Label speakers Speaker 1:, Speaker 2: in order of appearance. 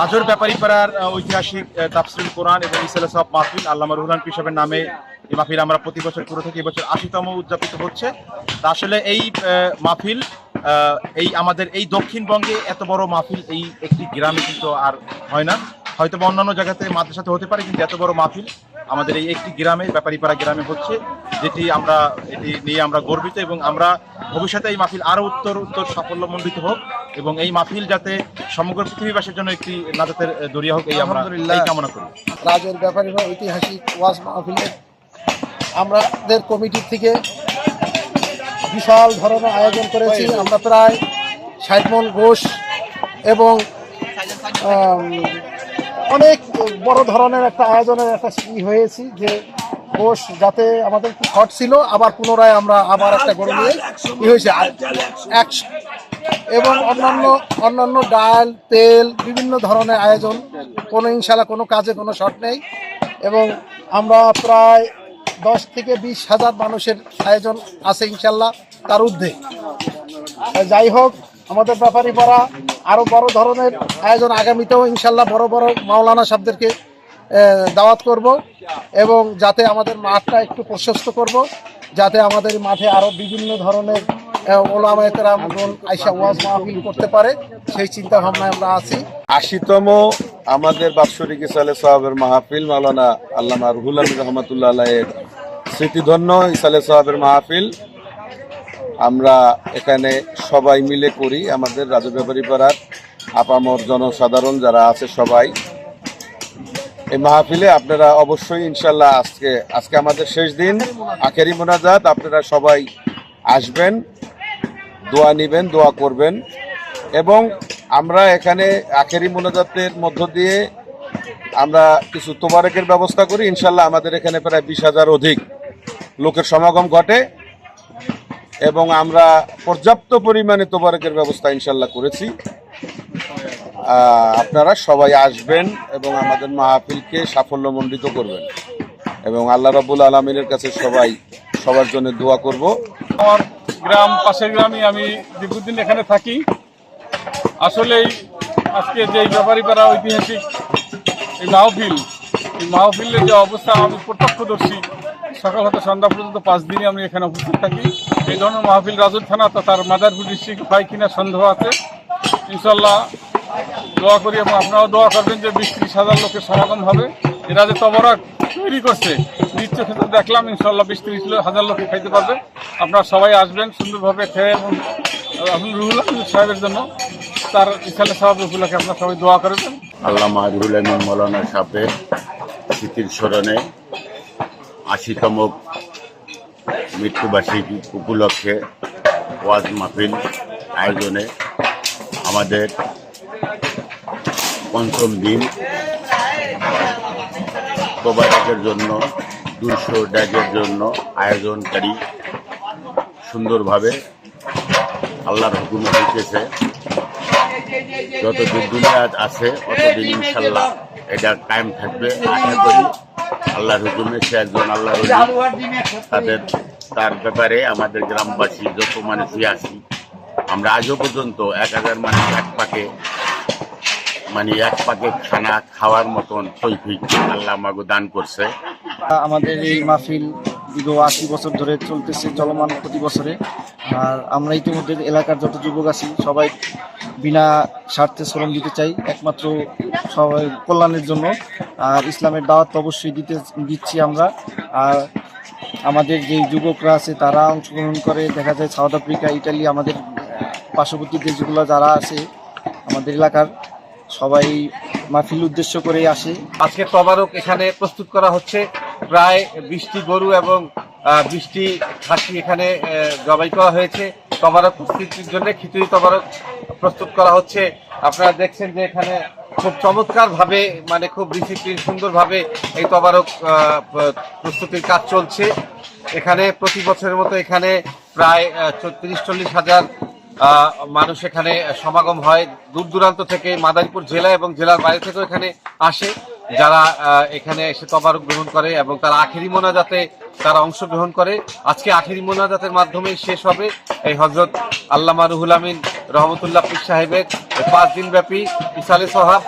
Speaker 1: রাজর ব্যাপারীপাড়ার ঐতিহাসিক তাফসিল কোরআন এবং ইসলাম সব মাহফিল আল্লামা রুহুলান পীর নামে এই মাহফিল আমরা প্রতি বছর করে থাকি এবছর আশিতম উদযাপিত হচ্ছে। তা আসলে এই মাহফিল এই আমাদের এই দক্ষিণবঙ্গে এত বড় মাহফিল এই একটি গ্রামে কিন্তু আর হয় না। হয়তো বা অন্যান্য জায়গাতে মাদ্রাসাতে হতে পারে, কিন্তু এত বড় মাহফিল আমাদের এই একটি গ্রামে ব্যাপারীপাড়া গ্রামে হচ্ছে, যেটি আমরা, এটি নিয়ে আমরা গর্বিত এবং আমরা ভবিষ্যতে এই মাহফিল আরও উত্তর উত্তর সাফল্যমণ্ডিত হোক। এবং এই মাহফিল যাতে সমগ্র পৃথিবীবাসীর জন্য একটি নাজাতের দরিয়া হোক এই আমরা। এই কামনা করি।
Speaker 2: রাজের ব্যাপারী ঐতিহাসিক ওয়াজ মাহফিলের আমাদের কমিটির থেকে বিশাল ধরনের আয়োজন করেছি। আমরা প্রায় ষাট ঘোষ এবং অনেক বড় ধরনের একটা আয়োজনের একটা ই হয়েছি যে ঘোষ যাতে আমাদের শর্ট ছিল আবার পুনরায় আমরা আবার একটা গরু নিয়ে ই হয়েছে? একশো এবং অন্যান্য অন্যান্য ডাল, তেল, বিভিন্ন ধরনের আয়োজন। কোনো ইনশাল্লাহ কোনো কাজে কোনো শর্ট নেই। এবং আমরা প্রায় দশ থেকে বিশ হাজার মানুষের আয়োজন আছে ইনশাল্লাহ তার ঊর্ধ্বে। যাই হোক, আমাদের ব্যাপারী পাড়া আরও বড় ধরনের আয়োজন আগামীতেও ইনশাল্লাহ বড় বড় মাওলানা সাহেবদেরকে দাওয়াত করব এবং যাতে আমাদের মাঠটা একটু প্রশস্ত করব, যাতে আমাদের মাঠে আরও বিভিন্ন ধরনের ওলামায়তরাম আইসা ওয়াজ মাহফিল করতে পারে, সেই চিন্তা ভাবনায় আমরা আছি।
Speaker 3: আশিতম আমাদের বাৎসরিক ইসালে সাহাবের মাহফিল, মাওলানা আল্লামা রুহুল আমিন রহমতুল্লাহ আলাহের স্মৃতিধন্য ইসালে সাহাবের মাহফিল। আমরা এখানে সবাই মিলে করি আমাদের রাজব্যাপারী পাড়ার আপামর জনসাধারণ যারা আছে সবাই। এই মাহফিলে আপনারা অবশ্যই ইনশাল্লাহ আজকে আজকে আমাদের শেষ দিন, আখেরি মোনাজাত, আপনারা সবাই আসবেন। দোয়া নিবেন, দোয়া করবেন। এবং আমরা এখানে আখেরি মোনাজাতের মধ্য দিয়ে আমরা কিছু তোবারকের ব্যবস্থা করি। ইনশাল্লাহ আমাদের এখানে প্রায় বিশ হাজার অধিক লোকের সমাগম ঘটে। এবং আমরা পর্যাপ্ত পরিমাণে তোবারকের ব্যবস্থা ইনশাল্লাহ করেছি। আপনারা সবাই আসবেন এবং আমাদের মাহফিলকে সাফল্যমণ্ডিত করবেন। এবং আল্লাহ রবুল আলমিনের কাছে সবাই সবার জন্য দোয়া করব।
Speaker 4: গ্রাম, পাশের গ্রামে আমি দীর্ঘদিন এখানে থাকি। আসলেই আজকে যে ব্যাপারী পাড়া ঐতিহাসিক এই মাহফিল, এই মাহফিলের যে অবস্থা, আমি প্রত্যক্ষদর্শী। সকাল হতে সন্ধ্যা পর্যন্ত পাঁচ দিনই আমি এখানে উপস্থিত থাকি। এই ধরনের মাহফিল রাজুর থানা তার মাদারপুর ডিস্ট্রিক্ট হয় কিনা সন্দেহ আছে। ইনশাল্লাহ দোয়া করি এবং আপনারাও দোয়া করবেন যে বিশ ত্রিশ হাজার লোকের সমাগম হবে। এরা যে তবরক তৈরি করছে নিত্য ক্ষেত্রে দেখলাম ইনশাল্লাহ বিশ ত্রিশ হাজার লোকে খাইতে পারবে। আপনারা সবাই আসবেন সুন্দরভাবে খেয়ে এবং রুহুল সাহেবের জন্য তার ইসালে সাহেব উপলক্ষে আপনারা সবাই দোয়া করবেন।
Speaker 5: আল্লামা রুহুল আমিন মৌলানা সাহেবের স্মৃতির স্মরণে আশিতম মৃত্যুবার্ষিকী উপলক্ষে ওয়াজ মাহফিল আয়োজনে আমাদের পঞ্চম দিন তোবারকের জন্য দুশো ড্যাগের জন্য আয়োজনকারী সুন্দরভাবে আল্লাহর হুকুমে হইতেছে। যতদিন দুনিয়া আছে, অতদিন ইনশাল্লাহ এটা কায়েম থাকবে। আশা করি আল্লাহর হুকুমে সে একজন আল্লাহ তাদের, তার ব্যাপারে আমাদের গ্রামবাসী যত মানুষই আসি আমরা আজও পর্যন্ত এক হাজার মানুষ এক পাকে মানে এক পাকে খানা খাওয়ার মতন তৈফিক আল্লাহ আমাকে দান করছে।
Speaker 6: আমাদের এই মাহফিল দীর্ঘ আশি বছর ধরে চলতেছে, চলমান প্রতি বছরে। আর আমরা ইতিমধ্যে এলাকার যত যুবক আছি, সবাই বিনা স্বার্থে শ্রম দিতে চাই, একমাত্র সবাই কল্যাণের জন্য। আর ইসলামের দাওয়াত অবশ্যই দিতে, দিচ্ছি আমরা। আর আমাদের যে যুবকরা আছে, তারা অংশগ্রহণ করে। দেখা যায় সাউথ আফ্রিকা, ইটালি, আমাদের পার্শ্ববর্তী দেশগুলো যারা আছে, আমাদের এলাকার সবাই মাহফিল উদ্দেশ্য করেই আসে।
Speaker 7: আজকে তবারক এখানে প্রস্তুত করা হচ্ছে। প্রায় বৃষ্টি গরু এবং বৃষ্টি খাসি এখানে জবাই করা হয়েছে। তবারক প্রস্তুতির জন্য খিচুড়ি তবারক প্রস্তুত করা হচ্ছে। আপনারা দেখছেন যে এখানে খুব চমৎকার ভাবে মানে খুব ডিসিপ্লিন সুন্দরভাবে এই তবারক প্রস্তুতির কাজ চলছে। এখানে প্রতি বছরের মতো এখানে প্রায় চল্লিশ হাজার মানুষ এখানে সমাগম হয় দূর দূরান্ত থেকে মাদারীপুর জেলা এবং জেলার বাইরে থেকেও এখানে আসে। যারা এখানে এসে তবারক গ্রহণ করে এবং তারা আখেরি মোনাজাতে তারা অংশগ্রহণ করে। আজকে আখেরি মোনাজাতের মাধ্যমে শেষ হবে এই হজরত আল্লামা রুহুল আমিন রহমতুল্লাহ সাহেবের পাঁচ দিনব্যাপী ইসালে সোহাব